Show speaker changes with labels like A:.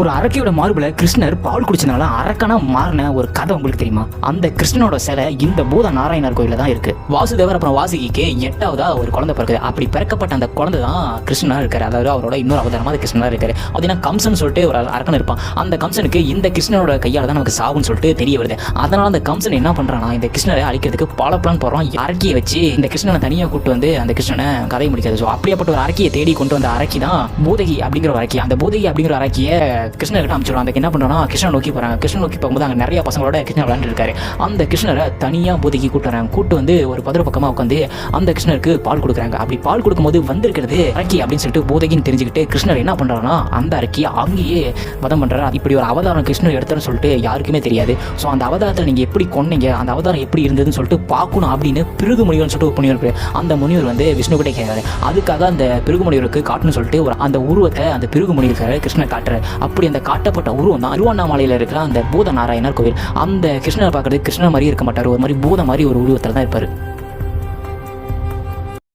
A: ஒரு அரக்கியோட மார்புல கிருஷ்ணர் பால் குடிச்சனால அரக்கனா மாறின ஒரு கதை உங்களுக்கு தெரியுமா? அந்த கிருஷ்ணனோட சிலை இந்த பூத நாராயணர் கோயில தான் இருக்கு. வாசுதேவர் அப்புறம் வாசுகிக்கு எட்டாவதா ஒரு குழந்தை பிறக்குது. அப்படி பிறக்கப்பட்ட அந்த குழந்தை தான் கிருஷ்ணனா இருக்காரு. அதாவது அவரோட இன்னொரு அவதாரமா அது கிருஷ்ணனா இருக்காரு. அப்படின்னா கம்சன் சொல்லிட்டு ஒரு அரக்கன் இருப்பான். அந்த கம்சனுக்கு இந்த கிருஷ்ணனோட கையால தான் நமக்கு சாவுன்னு சொல்லிட்டு தெரிய வருது. அதனால அந்த கம்சன் என்ன பண்றானா இந்த கிருஷ்ணரை அழிக்கிறதுக்கு பல பிளான் போடுறான். அரக்கியை வச்சு இந்த கிருஷ்ணனை தனியா கூட்டு வந்து அந்த கிருஷ்ணனை கதை முடிக்காது. ஸோ அப்படியாப்பட்ட ஒரு அரக்கியை தேடி கொண்டு வந்த அரக்கி தான் பூதகி அப்படிங்கிற ஒரு அரக்கி. அந்த பூதகி அப்படிங்கிற அரக்கியை கிருஷ்ணர்கிட்ட அமைச்சிடும் அந்த என்ன பண்றானா கிருஷ்ணன் நோக்கி போறாங்க. கிருஷ்ணன் நோக்கி போகும்போது அங்க நிறைய பசங்களோட கிருஷ்ணன் விளையாண்டு அந்த கிருஷ்ணரை தனியா போதைக்கு கூட்டுறாங்க கூட்டு வந்து ஒரு பதிர பக்கமா உட்காந்து அந்த கிருஷ்ணருக்கு பால் கொடுக்குறாங்க. அப்படி பால் கொடுக்கும்போது வந்திருக்கிறது அரக்கி அப்படின்னு சொல்லிட்டு போதகின்னு தெரிஞ்சுக்கிட்டு கிருஷ்ணர் என்ன பண்றாருன்னா அந்த அரக்கி அங்கேயே வதம் பண்றாரு. இப்படி ஒரு அவதாரம் கிருஷ்ணர் எடுத்தாருன்னு சொல்லிட்டு யாருக்குமே தெரியாது. ஸோ அந்த அவதாரத்தை நீங்க எப்படி கொன்னீங்க? அந்த அவதாரம் எப்படி இருந்ததுன்னு சொல்லிட்டு பார்க்கணும் அப்படின்னு பிருகு முனிவர்னு சொல்லிட்டு ஒரு முனிவர் அந்த முனிவர் வந்து விஷ்ணு கிட்ட கேட்கிறாரு. அதுக்காக அந்த பிருகு முனிவருக்கு காட்டணும்னு சொல்லிட்டு ஒரு அந்த உருவத்தை அந்த பிருகு முனிவர் கிருஷ்ணர் காட்டுறாரு. அப்படி அந்த காட்டப்பட்ட உருவம் தான் திருவண்ணாமலையில் இருக்கிற அந்த பூத நாராயணர் கோவில். அந்த கிருஷ்ணர் பார்க்குறதுக்கு கிருஷ்ணர் மாதிரி இருக்க மாட்டார். ஒரு மாதிரி பூத மாதிரி ஒரு உருவத்தில் தான் இருப்பார்.